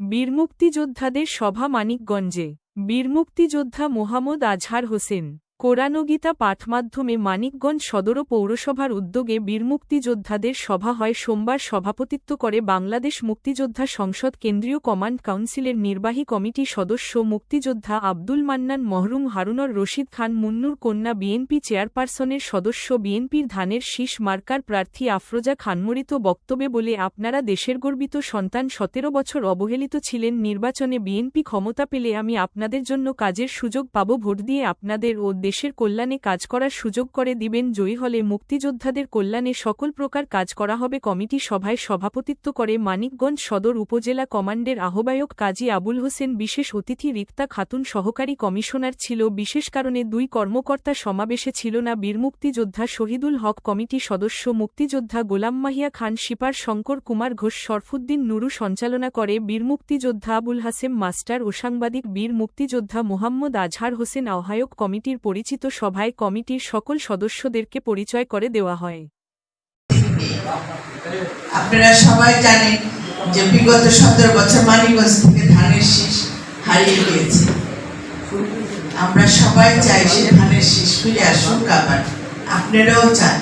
বীর মুক্তিযোদ্ধাদের সভা মানিকগঞ্জে। বীরমুক্তিযোদ্ধা মোহাম্মদ আজহার হোসেন। কোরআনগীতা পাঠ মাধ্যমে মানিকগঞ্জ সদর পৌরসভার উদ্যোগে বীর মুক্তিযোদ্ধাদের সভা হয়। সোমবার সভাপতিত্ব করে বাংলাদেশ মুক্তিযোদ্ধা সংসদ কেন্দ্রীয় কমান্ড কাউন্সিলের নির্বাহী কমিটি সদস্য মুক্তিযোদ্ধা আব্দুল মান্নান, মহরুম হারুনর রশিদ খান, মুন্নুর কন্যা বিএনপি চেয়ারপারসনের সদস্য বিএনপির ধানের শীষ মার্কার প্রার্থী আফরোজা খানমরিত বক্তব্যে বলে, আপনারা দেশের গর্বিত সন্তান, সতেরো বছর অবহেলিত ছিলেন, নির্বাচনে বিএনপি ক্ষমতা পেলে আমি আপনাদের জন্য কাজের সুযোগ পাব, ভোট দিয়ে আপনাদের ও দেশের কল্যাণে কাজ করার সুযোগ করে দিবেন জয়ী হলে মুক্তিযোদ্ধাদের কল্যাণে সকল প্রকার কাজ করা হবে কমিটি সভায় সভাপতিত্ব করে মানিকগঞ্জ সদর উপজেলা কমান্ডের আহ্বায়ক কাজী আবুল হোসেন, বিশেষ অতিথি রিক্তা খাতুন, সহকারী কমিশনার ছিল। বিশেষ কারণে দুই কর্মকর্তা সমাবেশে ছিল না। বীর মুক্তিযোদ্ধা শহীদুল হক কমিটি সদস্য মুক্তিযোদ্ধা গোলাম মাহিয়া খান শিপার শঙ্কর কুমার ঘোষ, শরফুদ্দিন নুরু সঞ্চালনা করে। বীর মুক্তিযোদ্ধা আবুল হাসেম, মাস্টার ও সাংবাদিক। বীর মুক্তিযোদ্ধা মোহাম্মদ আজহার হোসেন, আহ্বায়ক কমিটির পরিচিত সভায় কমিটির সকল সদস্যদেরকে পরিচয় করে দেওয়া হয়। আপনারা সবাই জানেন যে বিগত সতেরো বছর মানিগঞ্জ থেকে ধানের শীষ হারিয়ে গিয়েছে। আমরা সবাই চাই সে ধানের শীষ ফিরে আসুক, আবার আপনারাও চান।